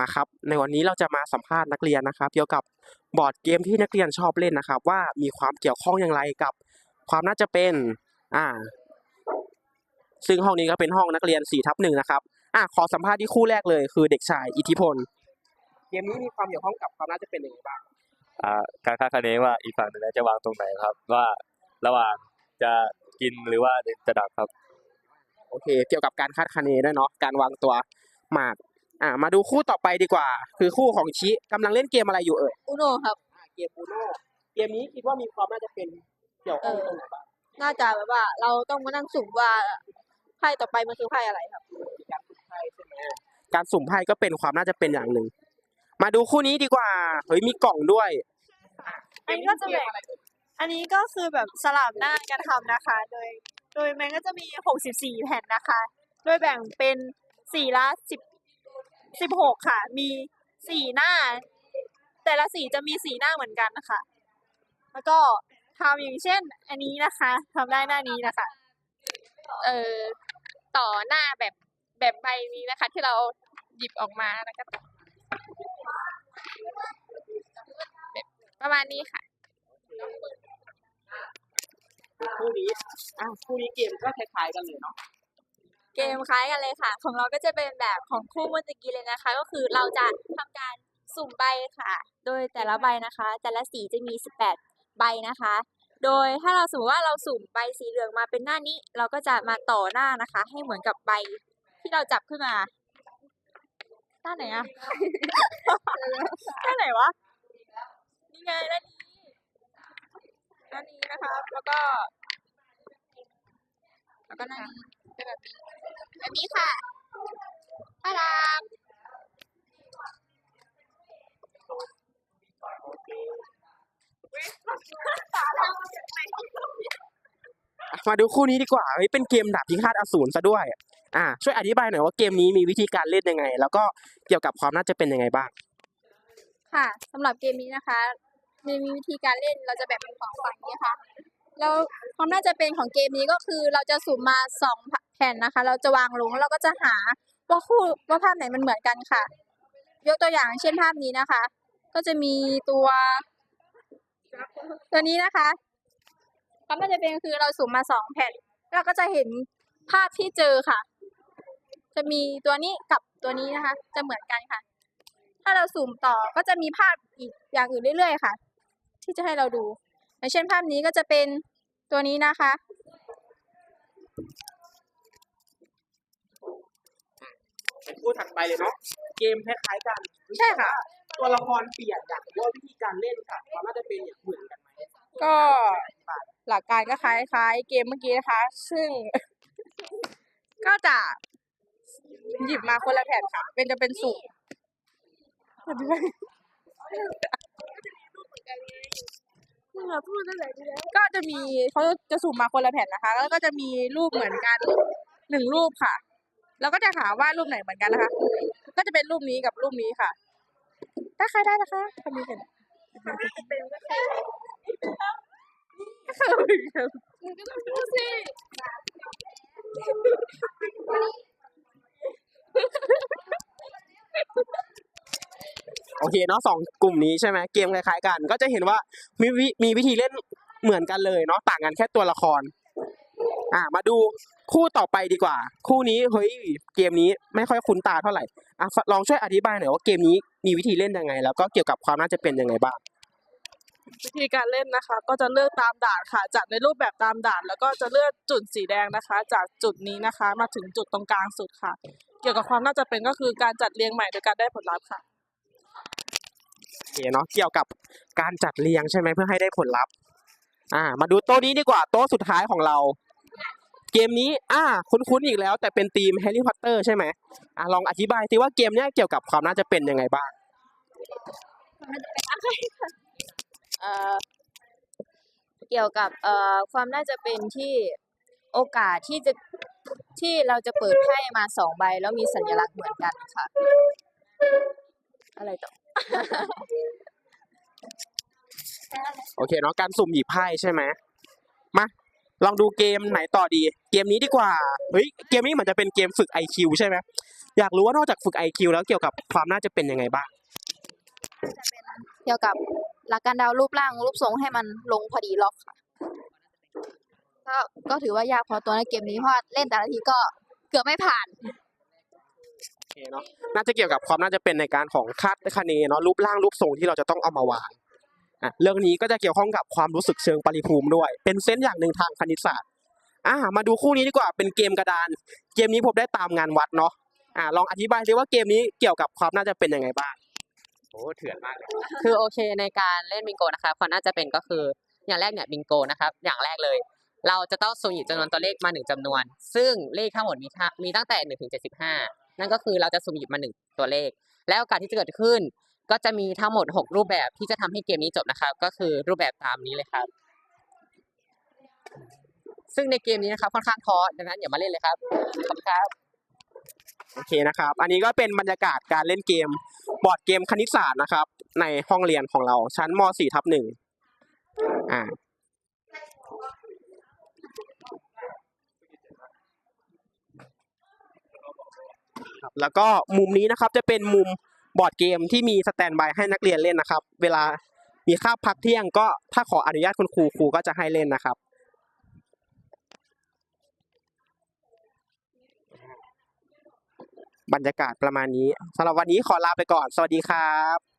มาครับ ในวันนี้เราจะมาสัมภาษณ์นักเรียนนะครับ เกี่ยวกับบอร์ดเกมที่นักเรียนชอบเล่นนะครับ ว่ามีความเกี่ยวข้องอย่างไรกับ ความน่าจะเป็นอ่า ซึ่งห้องนี้ก็เป็นห้องนักเรียน4ทับหนึ่งนะครับอะขอสัมภาษณ์ที่คู่แรกเลยคือเด็กชายอิทธิพล เกมนี้มีความเกี่ยวข้องกับความน่าจะเป็นยังไงบ้างอ่าการคาดคะเนว่าอีกฝั่งหนึ่งนั้นจะวางตรงไหนครับ ว่าระหว่างจะกินหรือว่าจะดับครับ โอเค เกี่ยวกับการคาดคะเนด้วยเนาะการวางตัวหมาก อ่ามาดูคู่ต่อไปดีกว่า คือคู่ของชิกำลังเล่นเกมอะไรอยู่เอ่ยอุโนครับ อ่าเกมอูโนเกมนี้คิดว่ามีความน่าจะเป็นเกี่ยวข้องตรงไหนบ้างน่าจะแบบว่าเราต้องมานั่งสุ่มว่าไพ่ต่อไปมันคือไพ่อะไรครับมีการสุ่มไพ่ใช่ไหมการสุ่มไพ่ก็เป็นความน่าจะเป็นอย่างหนึ่ง มาดูคู่นี้ดีกว่าเฮ้ยมีกล่องด้วยอันนี้ก็จะแบ่งอันนี้ก็คือแบบสลับหน้ากันทำนะคะ โดย โดยมันก็จะมี 64 แผ่นนะคะ โดยแบ่งเป็นสีละ10 16 ค่ะ มีสี่หน้า แต่ละสีจะมีสีหน้าเหมือนกันนะคะ แล้วก็ทำอย่างเช่น อันนี้นะคะทำได้หน้านี้นะคะ เอ่อต่อหน้าแบบแบบใบนี้นะคะ ที่เราหยิบออกมาแล้วก็แบบประมาณนี้ค่ะคู่นี้อะคู่นี้เกมก็คล้ายๆกันเลยเนาะ เกมคล้ายกันเลยค่ะ ของเราก็จะเป็นแบบของคู่เมื่อตะกี้เลยนะคะ ก็คือเราจะทำการสุ่มใบค่ะ โดยแต่ละใบนะคะ แต่ละสีจะมี 18 ใบนะคะ โดยถ้าเราสมมติว่าเราสุ่มใบสีเหลืองมาเป็นหน้านี้ เราก็จะมาต่อหน้านะคะ ให้เหมือนกับใบที่เราจับขึ้นมา หน้าไหนอะแค่ไหนวะ นี่ไงหน้านี้หน้านี้นะคะ แล้วก็ แล้วก็หน้านี้เป็นแบบนี้ แบบนี้ค่ะตาดามมาดูคู่นี้ดีกว่าเฮ้ยเป็นเกมดาบพิฆาตอสูรซะด้วย อ่า ช่วยอธิบายหน่อยว่าเกมนี้มีวิธีการเล่นยังไง แล้วก็เกี่ยวกับความน่าจะเป็นยังไงบ้าง ค่ะสำหรับเกมนี้นะคะ มีมีวิธีการเล่นเราจะแบ่งเป็นสองฝั่งนี้ค่ะ แล้วความน่าจะเป็นของเกมนี้ก็คือเราจะสุ่มมาสองแผ่นนะคะ เราจะวางลงแล้วเราก็จะหาว่าคู่ว่าภาพไหนมันเหมือนกันค่ะ ยกตัวอย่างเช่นภาพนี้นะคะ ก็จะมีตัว ตัวนี้นะคะความน่าจะเป็นคือเราสุ่มมาสองแผ่นเราก็จะเห็นภาพที่เจอค่ะ จะมีตัวนี้กับตัวนี้นะคะ จะเหมือนกันค่ะ ถ้าเราสุ่มต่อก็จะมีภาพอีกอย่างอื่นเรื่อยๆค่ะ ที่จะให้เราดู อย่างเช่นภาพนี้ก็จะเป็นตัวนี้นะคะ เป็นคู่ถัดไปเลยเนาะเกมคล้ายๆกันใช่ค่ะ ตัวละครเปลี่ยนอยากรู้ว่าวิธีการเล่นกับความน่าจะเป็นอย่างเหมือนกันไหมก็หลักการก็คล้ายๆ เกมเมื่อกี้นะคะ ซึ่ง ก็จะหยิบมาคนละแผ่นค่ะ เป็นจะเป็นสู ตรก็จะมีเขาจะสุ่มมาคนละแผ่นนะคะ แล้วก็จะมีรูปเหมือนกันหนึ่งรูปค่ะ แล้วก็จะหาว่ารูปไหนเหมือนกันนะคะ ก็จะเป็นรูปนี้กับรูปนี้ค่ะ ถ้าใครได้นะคะคนนี้เป็น โอเคเนาะสองกลุ่มนี้ใช่ไหมเกมคล้ายๆกัน ก็จะเห็นว่ามีวิมีวิธีเล่นเหมือนกันเลยเนาะต่างกันแค่ตัวละคร อ่า มาดูคู่ต่อไปดีกว่า คู่นี้เฮ้ยเกมนี้ไม่ค่อยคุ้นตาเท่าไหร่อะลองช่วยอธิบายหน่อยว่าเกมนี้มีวิธีเล่นยังไง แล้วก็เกี่ยวกับความน่าจะเป็นยังไงบ้าง วิธีการเล่นนะคะ ก็จะเลือกตามด่านค่ะ จัดในรูปแบบตามด่าน แล้วก็จะเลือกจุดสีแดงนะคะ จากจุดนี้นะคะ มาถึงจุดตรงกลางสุดค่ะ เกี่ยวกับความน่าจะเป็นก็คือการจัดเรียงใหม่โดยการได้ผลลัพธ์ค่ะ เคเนาะเกี่ยวกับการจัดเรียงใช่ไหมเพื่อให้ได้ผลลัพธ์อ่า มาดูโต๊ะนี้ดีกว่าโต๊ะสุดท้ายของเรา เกมนี้ อ่า คุ้นๆอีกแล้ว แต่เป็นทีมแฮร์รี่พอตเตอร์ใช่ไหมอ่าลองอธิบายสิว่าเกมเนี้ยเกี่ยวกับความน่าจะเป็นยังไงบ้างเอ่อเกี่ยวกับเอ่อความน่าจะเป็นที่โอกาสที่จะที่เราจะเปิดไพ่มาสองใบ แล้วมีสัญลักษณ์เหมือนกันค่ะ อะไรต่อ โอเคเนาะการสุ่มหยิบไพ่ใช่ไหมมาลองดูเกมไหนต่อดี เกมนี้ดีกว่าเฮ้ยเกมนี้เหมือนจะเป็นเกมฝึก IQ ใช่ไหมอยากรู้ว่านอกจากฝึก IQ แล้วเกี่ยวกับความน่าจะเป็นยังไงบ้าง เกี่ยวกับหลักการเดารูปร่างรูปทรงให้มันลงพอดีล็อกค่ะก็ก็ถือว่ายากพอตัวในเกมนี้เพราะเล่นแต่ละทีก็เกือบไม่ผ่าน เคเนาะน่าจะเกี่ยวกับความน่าจะเป็นในการของคาดคะเนเนาะรูปร่างรูปทรงที่เราจะต้องเอามาวางอะเรื่องนี้ก็จะเกี่ยวข้องกับความรู้สึกเชิงปริภูมิด้วย เป็นเซนส์อย่างหนึ่งทางคณิตศาสตร์อะมาดูคู่นี้ดีกว่าเป็นเกมกระดาน เกมนี้ผมได้ตามงานวัดเนาะอะลองอธิบายซิว่าเกมนี้เกี่ยวกับความน่าจะเป็นยังไงบ้างโอ้เถื่อนมากเลยคือโอเคในการเล่นบิงโกนะคะความน่าจะเป็นก็คืออย่างแรกเนี่ยบิงโกนะครับอย่างแรกเลย เราจะต้องสุ่มหยิบจำนวนตัวเลขมาหนึ่งจำนวน ซึ่งเลขทั้งหมดมีทั้งมีตั้งแต่หนึ่งถึงเจ็ดสิบห้า นั่นก็คือเราจะสุ่มหยิบมาหนึ่งตัวเลข แล้วโอกาสที่จะเกิดขึ้น ก็จะมีทั้งหมดหกรูปแบบที่จะทำให้เกมนี้จบนะครับ ก็คือรูปแบบตามนี้เลยครับ ซึ่งในเกมนี้นะครับค่อนข้างท้อดังนั้นอย่ามาเล่นเลยครับขอบคุณครับโอเคนะครับ อันนี้ก็เป็นบรรยากาศการเล่นเกมบอร์ดเกมคณิตศาสตร์นะครับ ในห้องเรียนของเราชั้นม .4 ทับหนึ่งอ่า ครับ แล้วก็มุมนี้นะครับจะเป็นมุมบอร์ดเกมที่มีสแตนบายให้นักเรียนเล่นนะครับ เวลามีคาบพักเที่ยงก็ถ้าขออนุญาตคุณครูครูก็จะให้เล่นนะครับ บรรยากาศประมาณนี้สำหรับวันนี้ขอลาไปก่อน สวัสดีครับ